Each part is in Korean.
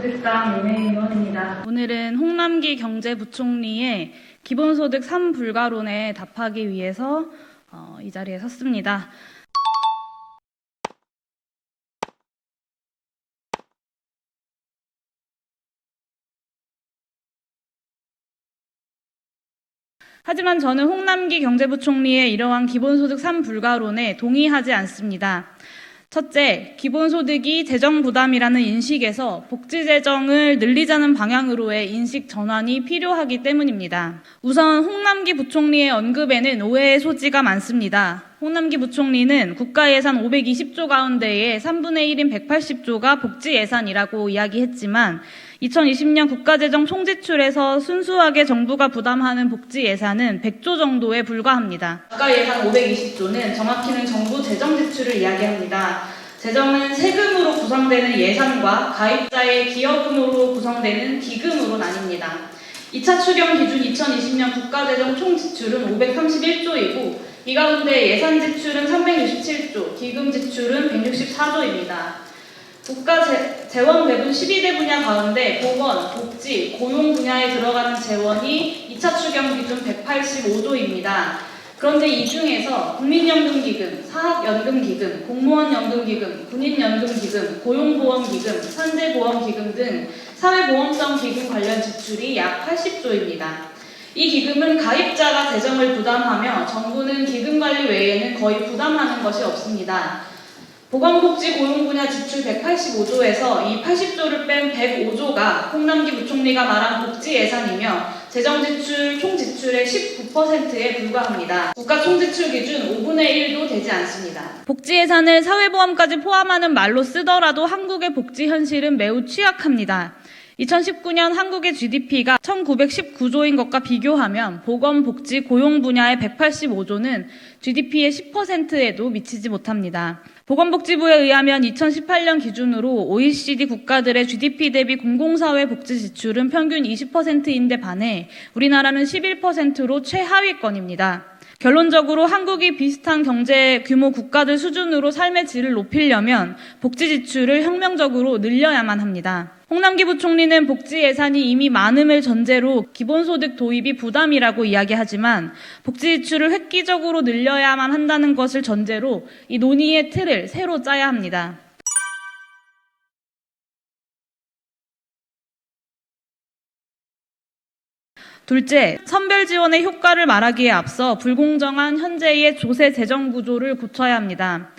기본소득당 윤혜인원입니다. 오늘은 홍남기 경제부총리의 기본소득 3불가론에 답하기 위해서 어, 이 자리에 섰습니다. 하지만 저는 홍남기 경제부총리의 이러한 기본소득 3불가론에 동의하지 않습니다. 첫째, 기본소득이 재정 부담이라는 인식에서 복지 재정을 늘리자는 방향으로의 인식 전환이 필요하기 때문입니다. 우선 홍남기 부총리의 언급에는 오해의 소지가 많습니다. 홍남기 부총리는 국가 예산 520조 가운데에 3분의 1인 180조가 복지 예산이라고 이야기했지만 2020년 국가재정 총지출에서 순수하게 정부가 부담하는 복지 예산은 100조 정도에 불과합니다. 국가 예산 520조는 정확히는 정부 재정 지출을 이야기합니다. 재정은 세금으로 구성되는 예산과 가입자의 기여금으로 구성되는 기금으로 나뉩니다. 2차 추경 기준 2020년 국가재정 총지출은 531조이고 이 가운데 예산 지출은 367조, 기금 지출은 164조입니다. 국가 재, 재원 배분 12대 분야 가운데 보건, 복지, 고용 분야에 들어가는 재원이 2차 추경 기준 185조입니다. 그런데 이 중에서 국민연금기금, 사학연금기금, 공무원연금기금, 군인연금기금, 고용보험기금, 산재보험기금 등 사회보험성 기금 관련 지출이 약 80조입니다. 이 기금은 가입자가 재정을 부담하며 정부는 기금 관리 외에는 거의 부담하는 것이 없습니다. 보건복지 고용 분야 지출 185조에서 이 80조를 뺀 105조가 홍남기 부총리가 말한 복지 예산이며 재정 지출 총 지출의 19%에 불과합니다. 국가 총 지출 기준 5분의 1도 되지 않습니다. 복지 예산을 사회보험까지 포함하는 말로 쓰더라도 한국의 복지 현실은 매우 취약합니다. 2019년 한국의 GDP가 1919조인 것과 비교하면 보건, 복지, 고용 분야의 185조는 GDP의 10%에도 미치지 못합니다. 보건복지부에 의하면 2018년 기준으로 OECD 국가들의 GDP 대비 공공사회 복지 지출은 평균 20%인데 반해 우리나라는 11%로 최하위권입니다. 결론적으로 한국이 비슷한 경제 규모 국가들 수준으로 삶의 질을 높이려면 복지 지출을 혁명적으로 늘려야만 합니다. 홍남기 부총리는 복지 예산이 이미 많음을 전제로 기본소득 도입이 부담이라고 이야기하지만 복지 지출을 획기적으로 늘려야만 한다는 것을 전제로 이 논의의 틀을 새로 짜야 합니다. 둘째, 선별 지원의 효과를 말하기에 앞서 불공정한 현재의 조세 재정 구조를 고쳐야 합니다.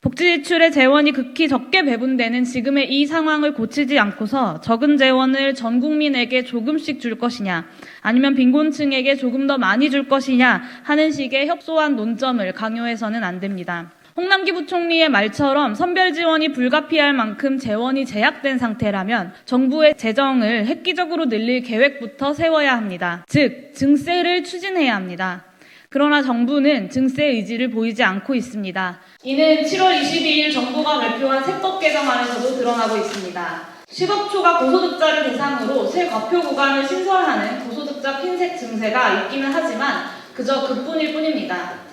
복지 지출의 재원이 극히 적게 배분되는 지금의 이 상황을 고치지 않고서 적은 재원을 전 국민에게 조금씩 줄 것이냐, 아니면 빈곤층에게 조금 더 많이 줄 것이냐 하는 식의 협소한 논점을 강요해서는 안 됩니다. 홍남기 부총리의 말처럼 선별 지원이 불가피할 만큼 재원이 제약된 상태라면 정부의 재정을 획기적으로 늘릴 계획부터 세워야 합니다. 즉, 증세를 추진해야 합니다. 그러나 정부는 증세 의지를 보이지 않고 있습니다. 이는 7월 22일 정부가 발표한 세법 개정안에서도 드러나고 있습니다. 10억 초과 고소득자를 대상으로 세 과표 구간을 신설하는 고소득자 핀셋 증세가 있기는 하지만 그저 그뿐일 뿐입니다.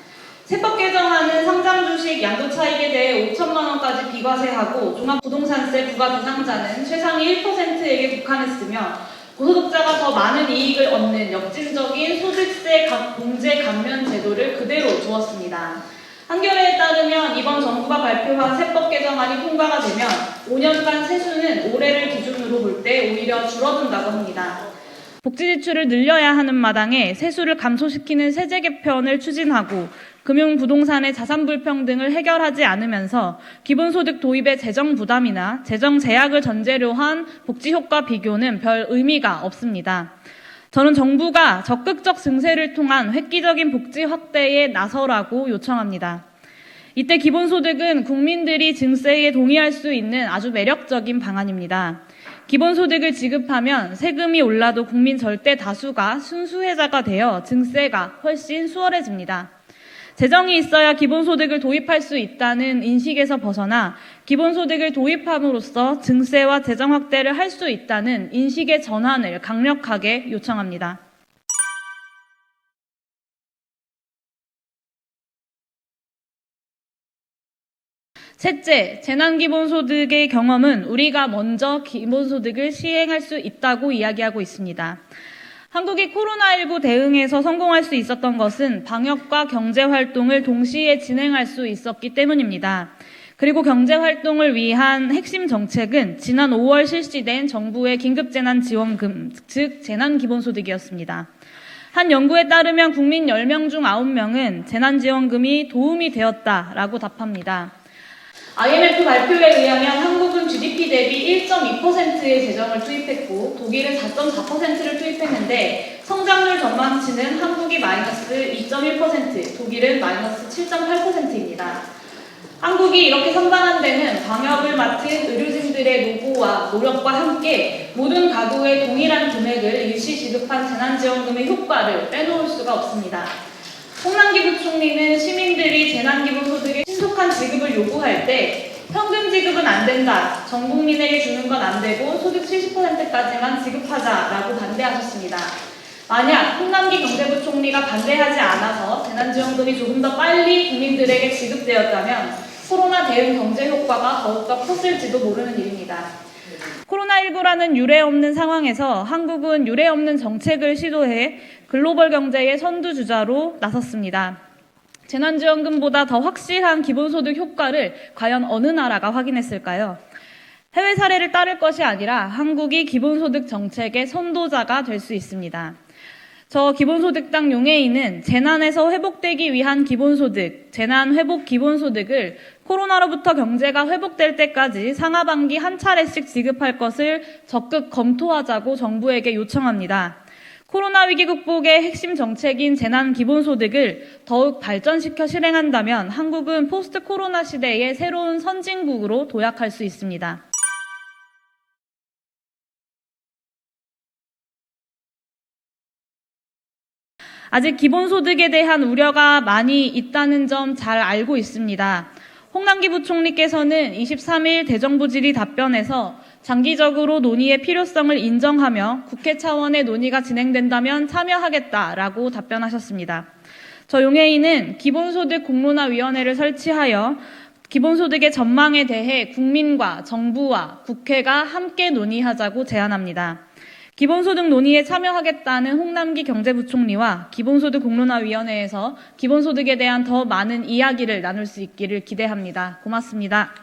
세법 개정안은 상장 주식 양도 차익에 대해 5천만 원까지 비과세하고 종합부동산세 부과 대상자는 최상위 1%에게 국한했으며 고소득자가 더 많은 이익을 얻는 역진적인 소득세 각 공제 감면 제도를 그대로 두었습니다. 한겨레에 따르면 이번 정부가 발표한 세법 개정안이 통과가 되면 5년간 세수는 올해를 기준으로 볼 때 오히려 줄어든다고 합니다. 복지 지출을 늘려야 하는 마당에 세수를 감소시키는 세제 개편을 추진하고 금융 부동산의 자산 불평등을 해결하지 않으면서 기본소득 도입의 재정 부담이나 재정 제약을 전제로 한 복지 효과 비교는 별 의미가 없습니다. 저는 정부가 적극적 증세를 통한 획기적인 복지 확대에 나서라고 요청합니다. 이때 기본소득은 국민들이 증세에 동의할 수 있는 아주 매력적인 방안입니다. 기본소득을 지급하면 세금이 올라도 국민 절대 다수가 순수혜자가 되어 증세가 훨씬 수월해집니다. 재정이 있어야 기본소득을 도입할 수 있다는 인식에서 벗어나 기본소득을 도입함으로써 증세와 재정 확대를 할 수 있다는 인식의 전환을 강력하게 요청합니다. 셋째, 재난기본소득의 경험은 우리가 먼저 기본소득을 시행할 수 있다고 이야기하고 있습니다. 한국이 코로나19 대응에서 성공할 수 있었던 것은 방역과 경제활동을 동시에 진행할 수 있었기 때문입니다. 그리고 경제활동을 위한 핵심 정책은 지난 5월 실시된 정부의 긴급재난지원금, 즉 재난기본소득이었습니다. 한 연구에 따르면 국민 10명 중 9명은 재난지원금이 도움이 되었다라고 답합니다. IMF 발표에 의하면 한국은 GDP 대비 1.2%의 재정을 투입했고 독일은 4.4%를 투입했는데 성장률 전망치는 한국이 마이너스 2.1%, 독일은 마이너스 7.8%입니다. 한국이 이렇게 선방한 데는 방역을 맡은 의료진들의 노고와 노력과 함께 모든 가구에 동일한 금액을 일시 지급한 재난지원금의 효과를 빼놓을 수가 없습니다. 홍남기 부총리는 시민들이 재난기본소득의 신속한 지급을 요구할 때 현금 지급은 안 된다. 전 국민에게 주는 건 안 되고 소득 70%까지만 지급하자라고 반대하셨습니다. 만약 홍남기 경제부총리가 반대하지 않아서 재난지원금이 조금 더 빨리 국민들에게 지급되었다면 코로나 대응 경제 효과가 더욱더 컸을지도 모르는 일입니다. 코로나19라는 유례 없는 상황에서 한국은 유례 없는 정책을 시도해 글로벌 경제의 선두주자로 나섰습니다. 재난지원금보다 더 확실한 기본소득 효과를 과연 어느 나라가 확인했을까요? 해외 사례를 따를 것이 아니라 한국이 기본소득 정책의 선도자가 될 수 있습니다. 저 기본소득당 용해인은 재난에서 회복되기 위한 기본소득, 재난 회복 기본소득을 코로나로부터 경제가 회복될 때까지 상하반기 한 차례씩 지급할 것을 적극 검토하자고 정부에게 요청합니다. 코로나 위기 극복의 핵심 정책인 재난 기본소득을 더욱 발전시켜 실행한다면 한국은 포스트 코로나 시대의 새로운 선진국으로 도약할 수 있습니다. 아직 기본소득에 대한 우려가 많이 있다는 점 잘 알고 있습니다. 홍남기 부총리께서는 23일 대정부 질의 답변에서 장기적으로 논의의 필요성을 인정하며 국회 차원의 논의가 진행된다면 참여하겠다라고 답변하셨습니다. 저 용해인은 기본소득 공론화위원회를 설치하여 기본소득의 전망에 대해 국민과 정부와 국회가 함께 논의하자고 제안합니다. 기본소득 논의에 참여하겠다는 홍남기 경제부총리와 기본소득 공론화위원회에서 기본소득에 대한 더 많은 이야기를 나눌 수 있기를 기대합니다. 고맙습니다.